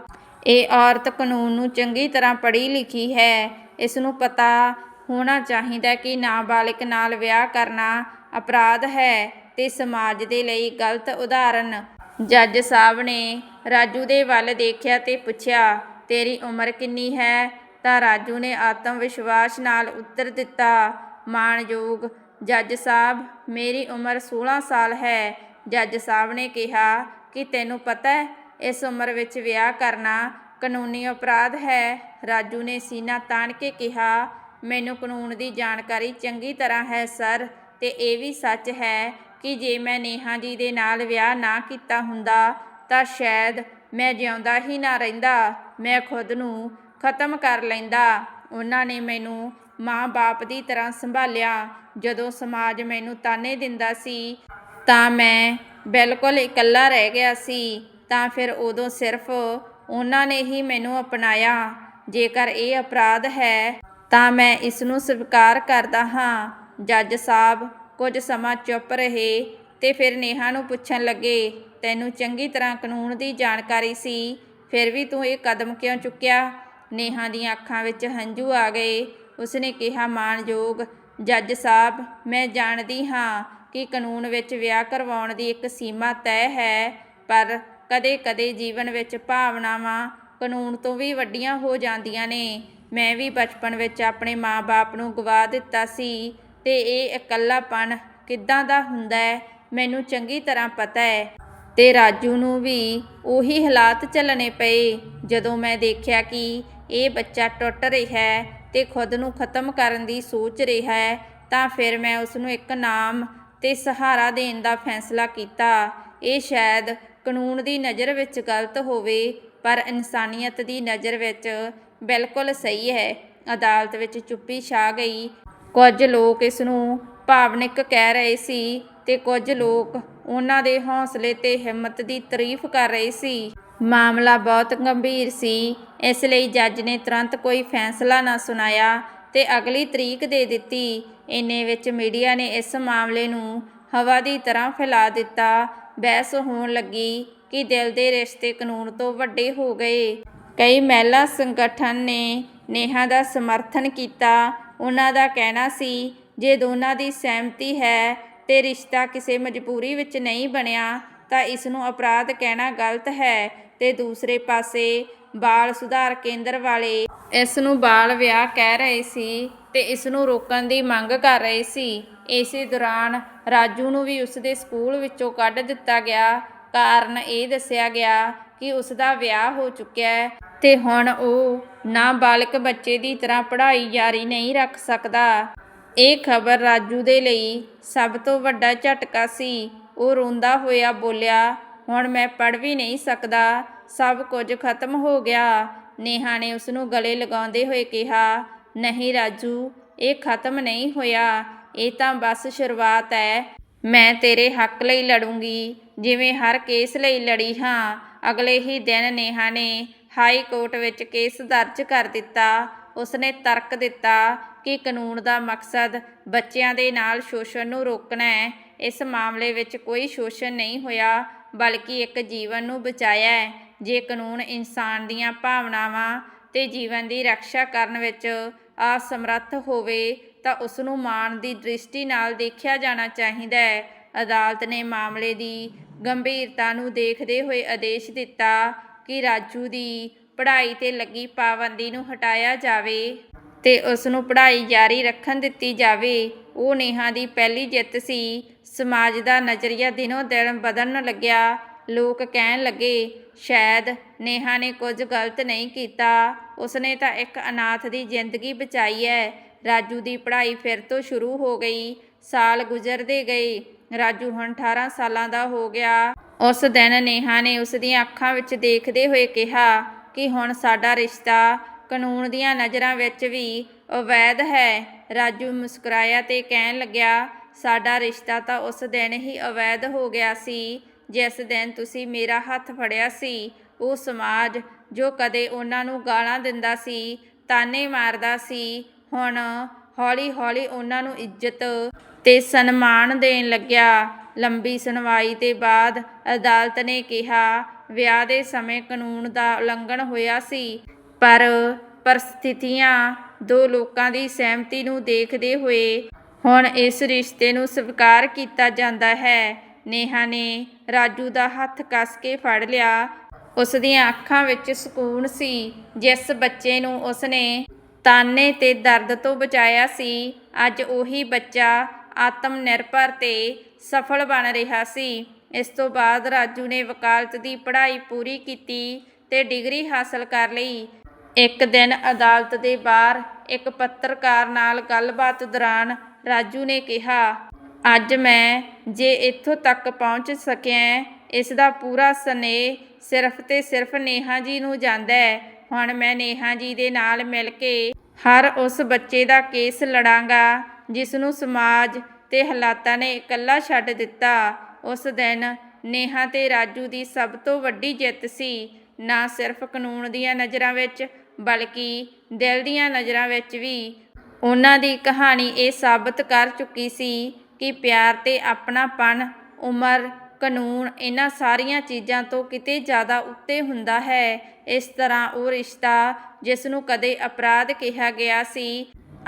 [SPEAKER 1] ਇਹ ਔਰਤ ਕਾਨੂੰਨ ਨੂੰ ਚੰਗੀ ਤਰ੍ਹਾਂ ਪੜ੍ਹੀ ਲਿਖੀ ਹੈ। ਇਸ ਨੂੰ ਪਤਾ ਹੋਣਾ ਚਾਹੀਦਾ ਕਿ ਨਾਬਾਲਗ ਨਾਲ ਵਿਆਹ ਕਰਨਾ ਅਪਰਾਧ ਹੈ ਤੇ ਸਮਾਜ ਦੇ ਲਈ ਗਲਤ ਉਦਾਹਰਨ। ਜੱਜ ਸਾਹਿਬ ਨੇ ਰਾਜੂ ਦੇ ਵੱਲ ਦੇਖਿਆ ਤੇ ਪੁੱਛਿਆ, ਤੇਰੀ ਉਮਰ ਕਿੰਨੀ ਹੈ? ਤਾਂ ਰਾਜੂ ਨੇ ਆਤਮ ਵਿਸ਼ਵਾਸ ਨਾਲ ਉੱਤਰ ਦਿੱਤਾ ਮਾਣਯੋਗ ਜੱਜ ਸਾਹਿਬ, ਮੇਰੀ ਉਮਰ 16 ਸਾਲ ਹੈ। ਜੱਜ ਸਾਹਿਬ ਨੇ ਕਿਹਾ ਕਿ ਤੈਨੂੰ ਪਤਾ ਹੈ, ਇਸ ਉਮਰ ਵਿੱਚ ਵਿਆਹ ਕਰਨਾ ਕਾਨੂੰਨੀ ਅਪਰਾਧ ਹੈ। ਰਾਜੂ ਨੇ ਸੀਨਾ ਤਾਣ ਕੇ ਕਿਹਾ, ਮੈਨੂੰ ਕਾਨੂੰਨ ਦੀ ਜਾਣਕਾਰੀ ਚੰਗੀ ਤਰ੍ਹਾਂ ਹੈ, ਸਰ। ਤੇ ਇਹ ਵੀ ਸੱਚ ਹੈ ਕਿ ਜੇ ਮੈਂ ਨੇਹਾ ਜੀ ਦੇ ਨਾਲ ਵਿਆਹ ਨਾ ਕੀਤਾ ਹੁੰਦਾ, ਤਾਂ ਸ਼ਾਇਦ ਮੈਂ ਜਿਉਂਦਾ ਹੀ ਨਾ ਰਹਿੰਦਾ। ਮੈਂ ਖੁਦ ਨੂੰ ਖਤਮ ਕਰ ਲੈਂਦਾ। ਉਹਨਾਂ ਨੇ ਮੈਨੂੰ ਮਾਂ-ਬਾਪ ਦੀ ਤਰ੍ਹਾਂ ਸੰਭਾਲਿਆ। ਜਦੋਂ ਸਮਾਜ ਮੈਨੂੰ ਤਾਨੇ ਦਿੰਦਾ ਸੀ, ਤਾਂ ਮੈਂ ਬਿਲਕੁਲ ਇਕੱਲਾ ਰਹਿ ਗਿਆ ਸੀ। ਤਾਂ ਫਿਰ ਉਦੋਂ ਸਿਰਫ ਉਹਨਾਂ ਨੇ ਹੀ ਮੈਨੂੰ ਅਪਣਾਇਆ। ਜੇਕਰ ਇਹ ਅਪਰਾਧ ਹੈ, ਤਾਂ ਮੈਂ ਇਸ ਨੂੰ ਸਵੀਕਾਰ ਕਰਦਾ ਹਾਂ। ਜੱਜ ਸਾਹਿਬ ਕੁਝ ਸਮਾਂ ਚੁੱਪ ਰਹੇ ਤੇ ਫਿਰ ਨੇਹਾ ਨੂੰ ਪੁੱਛਣ ਲੱਗੇ, ਤੈਨੂੰ ਚੰਗੀ ਤਰ੍ਹਾਂ ਕਾਨੂੰਨ ਦੀ ਜਾਣਕਾਰੀ ਸੀ, ਫਿਰ ਵੀ ਤੂੰ ਇਹ ਕਦਮ ਕਿਉਂ ਚੁੱਕਿਆ? ਨੇਹਾ ਦੀਆਂ ਅੱਖਾਂ ਵਿੱਚ ਹੰਝੂ ਆ ਗਏ। ਉਸਨੇ ਕਿਹਾ, ਮਾਣਯੋਗ ਜੱਜ ਸਾਹਿਬ, ਮੈਂ ਜਾਣਦੀ ਹਾਂ ਕਿ ਕਾਨੂੰਨ ਵਿੱਚ ਵਿਆਹ ਕਰਵਾਉਣ ਦੀ ਇੱਕ ਸੀਮਾ ਤੈਅ ਹੈ, ਪਰ ਕਦੇ-ਕਦੇ ਜੀਵਨ ਵਿੱਚ ਭਾਵਨਾਵਾਂ ਕਾਨੂੰਨ ਤੋਂ ਵੀ ਵੱਡੀਆਂ ਹੋ ਜਾਂਦੀਆਂ ਨੇ। ਮੈਂ ਵੀ ਬਚਪਨ ਵਿੱਚ ਆਪਣੇ ਮਾਂ-ਬਾਪ ਨੂੰ ਗਵਾ ਦਿੱਤਾ ਸੀ ਤੇ ਇਹ ਇਕੱਲਾਪਣ ਕਿੱਦਾਂ ਦਾ ਹੁੰਦਾ ਹੈ, ਮੈਨੂੰ ਚੰਗੀ ਤਰ੍ਹਾਂ ਪਤਾ ਹੈ। ਤੇ ਰਾਜੂ ਨੂੰ ਵੀ ਉਹੀ ਹਾਲਾਤ ਚੱਲਣੇ ਪਏ ਜਦੋਂ ਮੈਂ ਦੇਖਿਆ ਕਿ ਇਹ ਬੱਚਾ ਟੁੱਟ ਰਿਹਾ ਹੈ ਤੇ ਖੁਦ ਨੂੰ ਖਤਮ ਕਰਨ ਦੀ ਸੋਚ ਰਿਹਾ ਹੈ, ਤਾਂ ਫਿਰ ਮੈਂ ਉਸ ਨੂੰ ਇੱਕ ਨਾਮ ਤੇ ਸਹਾਰਾ ਦੇਣ ਦਾ ਫੈਸਲਾ ਕੀਤਾ। ਇਹ ਸ਼ਾਇਦ ਕਾਨੂੰਨ ਦੀ ਨਜ਼ਰ ਵਿੱਚ ਗਲਤ ਹੋਵੇ, ਪਰ ਇਨਸਾਨੀਅਤ ਦੀ ਨਜ਼ਰ ਵਿੱਚ ਬਿਲਕੁਲ ਸਹੀ ਹੈ। ਅਦਾਲਤ ਵਿੱਚ ਚੁੱਪੀ ਛਾ ਗਈ। ਕੁਝ ਲੋਕ ਇਸ ਨੂੰ ਭਾਵਨਿਕ ਕਹਿ ਰਹੇ ਸੀ ਤੇ ਕੁਝ ਲੋਕ ਉਹਨਾਂ ਦੇ ਹੌਸਲੇ ਤੇ ਹਿੰਮਤ ਦੀ ਤਾਰੀਫ ਕਰ ਰਹੇ ਸੀ। ਮਾਮਲਾ ਬਹੁਤ ਗੰਭੀਰ ਸੀ। ਇਸ ਲਈ ਜੱਜ ਨੇ ਤੁਰੰਤ ਕੋਈ ਫੈਸਲਾ ਨਾ ਸੁਣਾਇਆ ਤੇ ਅਗਲੀ ਤਰੀਕ ਦੇ ਦਿੱਤੀ। ਇੰਨੇ ਵਿੱਚ ਮੀਡੀਆ ਨੇ ਇਸ ਮਾਮਲੇ ਨੂੰ ਹਵਾ ਦੀ ਤਰ੍ਹਾਂ ਫੈਲਾ ਦਿੱਤਾ। ਬਹਿਸ ਹੋਣ ਲੱਗੀ ਕਿ ਦਿਲ ਦੇ ਰਿਸ਼ਤੇ ਕਾਨੂੰਨ ਤੋਂ ਵੱਡੇ ਹੋ ਗਏ। ਕਈ ਮਹਿਲਾ ਸੰਗਠਨ ਨੇ ਨੇਹਾ ਦਾ ਸਮਰਥਨ ਕੀਤਾ। ਉਹਨਾਂ ਦਾ ਕਹਿਣਾ ਸੀ, ਜੇ ਦੋਨਾਂ ਦੀ ਸਹਿਮਤੀ ਹੈ ਤੇ ਰਿਸ਼ਤਾ ਕਿਸੇ ਮਜਬੂਰੀ ਵਿੱਚ ਨਹੀਂ ਬਣਿਆ, ਤਾਂ ਇਸ ਨੂੰ ਅਪਰਾਧ ਕਹਿਣਾ ਗਲਤ ਹੈ। ਤੇ ਦੂਸਰੇ ਪਾਸੇ ਬਾਲ ਸੁਧਾਰ ਕੇਂਦਰ ਵਾਲੇ ਇਸ ਨੂੰ ਬਾਲ ਵਿਆਹ ਕਹਿ ਰਹੇ ਸੀ ਤੇ ਇਸ ਨੂੰ ਰੋਕਣ ਦੀ ਮੰਗ ਕਰ ਰਹੇ ਸੀ। ਇਸੇ ਦੌਰਾਨ ਰਾਜੂ ਨੂੰ ਵੀ ਉਸ ਦੇ ਸਕੂਲ ਵਿੱਚੋਂ ਕੱਢ ਦਿੱਤਾ ਗਿਆ। ਕਾਰਨ ਇਹ ਦੱਸਿਆ ਗਿਆ ਕਿ ਉਸ ਦਾ ਵਿਆਹ ਹੋ ਚੁੱਕਿਆ ਹੈ ਤੇ ਹੁਣ ਉਹ ਨਾਬਾਲਗ ਬੱਚੇ ਦੀ ਤਰ੍ਹਾਂ ਪੜ੍ਹਾਈ ਜਾਰੀ ਨਹੀਂ ਰੱਖ ਸਕਦਾ। ਇਹ ਖਬਰ ਰਾਜੂ ਦੇ ਲਈ ਸਭ ਤੋਂ ਵੱਡਾ ਝਟਕਾ ਸੀ। ਉਹ ਰੋਂਦਾ ਹੋਇਆ ਬੋਲਿਆ ਹੁਣ ਮੈਂ ਪੜ ਵੀ ਨਹੀਂ ਸਕਦਾ। ਸਭ ਕੁਝ ਖਤਮ ਹੋ ਗਿਆ। ਨੇਹਾ ਨੇ ਉਸ ਨੂੰ ਗਲੇ ਲਗਾਉਂਦੇ ਹੋਏ ਕਿਹਾ, ਨਹੀਂ ਰਾਜੂ, ਇਹ ਖਤਮ ਨਹੀਂ ਹੋਇਆ। ਇਹ ਤਾਂ ਬਸ ਸ਼ੁਰੂਆਤ ਹੈ ਮੈਂ ਤੇਰੇ ਹੱਕ ਲਈ ਲੜੂੰਗੀ। ਜਿਵੇਂ ਹਰ ਕੇਸ ਲਈ ਲੜੀ ਹਾਂ। ਅਗਲੇ ਹੀ ਦਿਨ ਨੇਹਾ ਨੇ ਹਾਈ ਕੋਰਟ ਵਿੱਚ ਕੇਸ ਦਰਜ ਕਰ ਦਿੱਤਾ। ਉਸਨੇ ਤਰਕ ਦਿੱਤਾ ਕਿ ਕਾਨੂੰਨ ਦਾ ਮਕਸਦ ਬੱਚਿਆਂ ਦੇ ਨਾਲ ਸ਼ੋਸ਼ਣ ਨੂੰ ਰੋਕਣਾ ਹੈ ਇਸ ਮਾਮਲੇ ਵਿੱਚ ਕੋਈ ਸ਼ੋਸ਼ਣ ਨਹੀਂ ਹੋਇਆ। ਬਲਕਿ ਇੱਕ ਜੀਵਨ ਨੂੰ ਬਚਾਇਆ ਹੈ। ਜੇ ਕਾਨੂੰਨ ਇਨਸਾਨ ਦੀਆਂ ਭਾਵਨਾਵਾਂ ਤੇ ਜੀਵਨ ਦੀ ਰੱਖਿਆ ਕਰਨ ਵਿੱਚ ਅਸਮਰੱਥ ਹੋਵੇ, ਤਾਂ ਉਸ ਨੂੰ ਮਾਣ ਦੀ ਦ੍ਰਿਸ਼ਟੀ ਨਾਲ ਦੇਖਿਆ ਜਾਣਾ ਚਾਹੀਦਾ ਹੈ। ਅਦਾਲਤ ਨੇ ਮਾਮਲੇ ਦੀ ਗੰਭੀਰਤਾ ਨੂੰ ਦੇਖਦੇ ਹੋਏ ਆਦੇਸ਼ ਦਿੱਤਾ ਕਿ ਰਾਜੂ ਦੀ ਪੜ੍ਹਾਈ ਤੇ ਲੱਗੀ ਪਾਬੰਦੀ ਨੂੰ ਹਟਾਇਆ ਜਾਵੇ ਤੇ ਉਸ ਨੂੰ ਪੜ੍ਹਾਈ ਜਾਰੀ ਰੱਖਣ ਦਿੱਤੀ ਜਾਵੇ। ਉਹ ਨੇਹਾ ਦੀ ਪਹਿਲੀ ਜਿੱਤ ਸੀ ਸਮਾਜ ਦਾ ਨਜ਼ਰੀਆ ਦਿਨੋਂ ਦਿਨ ਬਦਲਣ ਲੱਗਿਆ। ਲੋਕ ਕਹਿਣ ਲੱਗੇ, ਸ਼ਾਇਦ ਨੇਹਾ ਨੇ ਕੁਝ ਗਲਤ ਨਹੀਂ ਕੀਤਾ। ਉਸਨੇ ਤਾਂ ਇੱਕ ਅਨਾਥ ਦੀ ਜ਼ਿੰਦਗੀ ਬਚਾਈ ਹੈ ਰਾਜੂ ਦੀ ਪੜ੍ਹਾਈ ਫਿਰ ਤੋਂ ਸ਼ੁਰੂ ਹੋ ਗਈ। ਸਾਲ ਗੁਜ਼ਰਦੇ ਗਏ। ਰਾਜੂ ਹੁਣ 18 ਸਾਲਾਂ ਦਾ ਹੋ ਗਿਆ। ਉਸ ਦਿਨ ਨੇਹਾ ਨੇ ਉਸ ਦੀਆਂ ਅੱਖਾਂ ਵਿੱਚ ਦੇਖਦੇ ਹੋਏ ਕਿਹਾ ਕਿ ਹੁਣ ਸਾਡਾ ਰਿਸ਼ਤਾ ਕਾਨੂੰਨ ਦੀਆਂ ਨਜ਼ਰਾਂ ਵਿੱਚ ਵੀ ਅਵੈਧ ਹੈ। ਰਾਜੂ ਮੁਸਕਰਾਇਆ ਤੇ ਕਹਿਣ ਲੱਗਿਆ ਸਾਡਾ ਰਿਸ਼ਤਾ ਤਾਂ ਉਸ ਦਿਨ ਹੀ ਅਵੈਧ ਹੋ ਗਿਆ ਸੀ। ਜਿਸ ਦਿਨ ਤੁਸੀਂ ਮੇਰਾ ਹੱਥ ਫੜਿਆ ਸੀ, ਉਹ ਸਮਾਜ ਜੋ ਕਦੇ ਉਹਨਾਂ ਨੂੰ ਗਾਲਾਂ ਦਿੰਦਾ ਸੀ, ਤਾਨੇ ਮਾਰਦਾ ਸੀ। ਹੁਣ ਹੌਲੀ-ਹੌਲੀ ਉਹਨਾਂ ਨੂੰ ਇੱਜ਼ਤ ਤੇ ਸਨਮਾਨ ਦੇਣ ਲੱਗਿਆ। ਲੰਬੀ ਸੁਣਵਾਈ ਦੇ ਬਾਅਦ ਅਦਾਲਤ ਨੇ ਕਿਹਾ, ਵਿਆਹ ਦੇ ਸਮੇਂ ਕਾਨੂੰਨ ਦਾ ਉਲੰਘਣ ਹੋਇਆ ਸੀ, ਪਰ ਪਰਿਸਥਿਤੀਆਂ ਦੋ ਲੋਕਾਂ ਦੀ ਸਹਿਮਤੀ ਨੂੰ ਦੇਖਦੇ ਹੋਏ ਹੁਣ ਇਸ ਰਿਸ਼ਤੇ ਨੂੰ ਸਵੀਕਾਰ ਕੀਤਾ ਜਾਂਦਾ ਹੈ। ਨੇਹਾ ਨੇ ਰਾਜੂ ਦਾ ਹੱਥ ਕੱਸ ਕੇ ਫੜ ਲਿਆ। ਉਸ ਦੀਆਂ ਅੱਖਾਂ ਵਿੱਚ ਸਕੂਨ ਸੀ। ਜਿਸ ਬੱਚੇ ਨੂੰ ਉਸਨੇ ਤਾਨੇ ਤੇ ਦਰਦ ਤੋਂ ਬਚਾਇਆ ਸੀ, ਅੱਜ ਉਹੀ ਬੱਚਾ ਆਤਮ ਨਿਰਭਰ ਤੇ ਸਫਲ ਬਣ ਰਿਹਾ ਸੀ। ਇਸ ਤੋਂ ਬਾਅਦ ਰਾਜੂ ਨੇ ਵਕਾਲਤ ਦੀ ਪੜ੍ਹਾਈ ਪੂਰੀ ਕੀਤੀ ਤੇ ਡਿਗਰੀ ਹਾਸਲ ਕਰ ਲਈ। ਇੱਕ ਦਿਨ ਅਦਾਲਤ ਦੇ ਬਾਹਰ ਇੱਕ ਪੱਤਰਕਾਰ ਨਾਲ ਗੱਲਬਾਤ ਦੌਰਾਨ ਰਾਜੂ ਨੇ ਕਿਹਾ, ਅੱਜ ਮੈਂ ਜੇ ਇੱਥੋਂ ਤੱਕ ਪਹੁੰਚ ਸਕਿਆ, ਇਸ ਦਾ ਪੂਰਾ ਸਨੇਹ ਸਿਰਫ ਤੇ ਸਿਰਫ ਨੇਹਾ ਜੀ ਨੂੰ ਜਾਂਦਾ ਹੈ। ਹੁਣ ਮੈਂ ਨੇਹਾ ਜੀ ਦੇ ਨਾਲ ਮਿਲ ਕੇ ਹਰ ਉਸ ਬੱਚੇ ਦਾ ਕੇਸ ਲੜਾਂਗਾ, ਜਿਸ ਨੂੰ ਸਮਾਜ ਤੇ ਹਾਲਾਤਾਂ ਨੇ ਇਕੱਲਾ ਛੱਡ ਦਿੱਤਾ। ਉਸ ਦਿਨ ਨੇਹਾ ਤੇ ਰਾਜੂ ਦੀ ਸਭ ਤੋਂ ਵੱਡੀ ਜਿੱਤ ਸੀ। ਨਾ ਸਿਰਫ ਕਾਨੂੰਨ ਦੀਆਂ ਨਜ਼ਰਾਂ ਵਿੱਚ, ਬਲਕਿ ਦਿਲ ਦੀਆਂ ਨਜ਼ਰਾਂ ਵਿੱਚ ਵੀ ਉਹਨਾਂ ਦੀ ਕਹਾਣੀ ਇਹ ਸਾਬਤ ਕਰ ਚੁੱਕੀ ਸੀ ਕਿ ਪਿਆਰ ਤੇ ਆਪਣਾਪਣ, ਉਮਰ, ਕਾਨੂੰਨ ਇਹਨਾਂ ਸਾਰੀਆਂ ਚੀਜ਼ਾਂ ਤੋਂ ਕਿਤੇ ਜ਼ਿਆਦਾ ਉੱਤੇ ਹੁੰਦਾ ਹੈ। ਇਸ ਤਰ੍ਹਾਂ ਉਹ ਰਿਸ਼ਤਾ ਜਿਸ ਨੂੰ ਕਦੇ ਅਪਰਾਧ ਕਿਹਾ ਗਿਆ ਸੀ,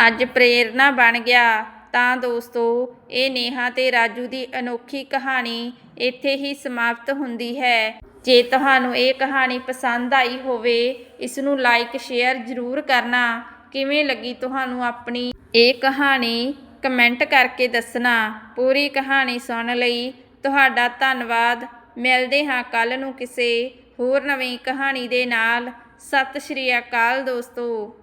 [SPEAKER 1] ਅੱਜ ਪ੍ਰੇਰਨਾ ਬਣ ਗਿਆ। ਤਾਂ ਦੋਸਤੋ, ਇਹ ਨੇਹਾ ਤੇ ਰਾਜੂ ਦੀ ਅਨੋਖੀ ਕਹਾਣੀ ਇੱਥੇ ਹੀ ਸਮਾਪਤ ਹੁੰਦੀ ਹੈ। ਜੇ ਤੁਹਾਨੂੰ ਇਹ ਕਹਾਣੀ ਪਸੰਦ ਆਈ ਹੋਵੇ, ਇਸ ਨੂੰ ਲਾਈਕ ਸ਼ੇਅਰ ਜ਼ਰੂਰ ਕਰਨਾ। ਕਿਵੇਂ ਲੱਗੀ ਤੁਹਾਨੂੰ ਆਪਣੀ ਇਹ ਕਹਾਣੀ? ਕਮੈਂਟ ਕਰਕੇ ਦੱਸਣਾ। ਪੂਰੀ ਕਹਾਣੀ ਸੁਣਨ ਲਈ। ਤੁਹਾਡਾ ਧੰਨਵਾਦ। ਮਿਲਦੇ ਹਾਂ ਕੱਲ ਨੂੰ ਕਿਸੇ ਹੋਰ ਨਵੀਂ ਕਹਾਣੀ ਦੇ ਨਾਲ। ਸਤਿ ਸ਼੍ਰੀ ਅਕਾਲ ਦੋਸਤੋ।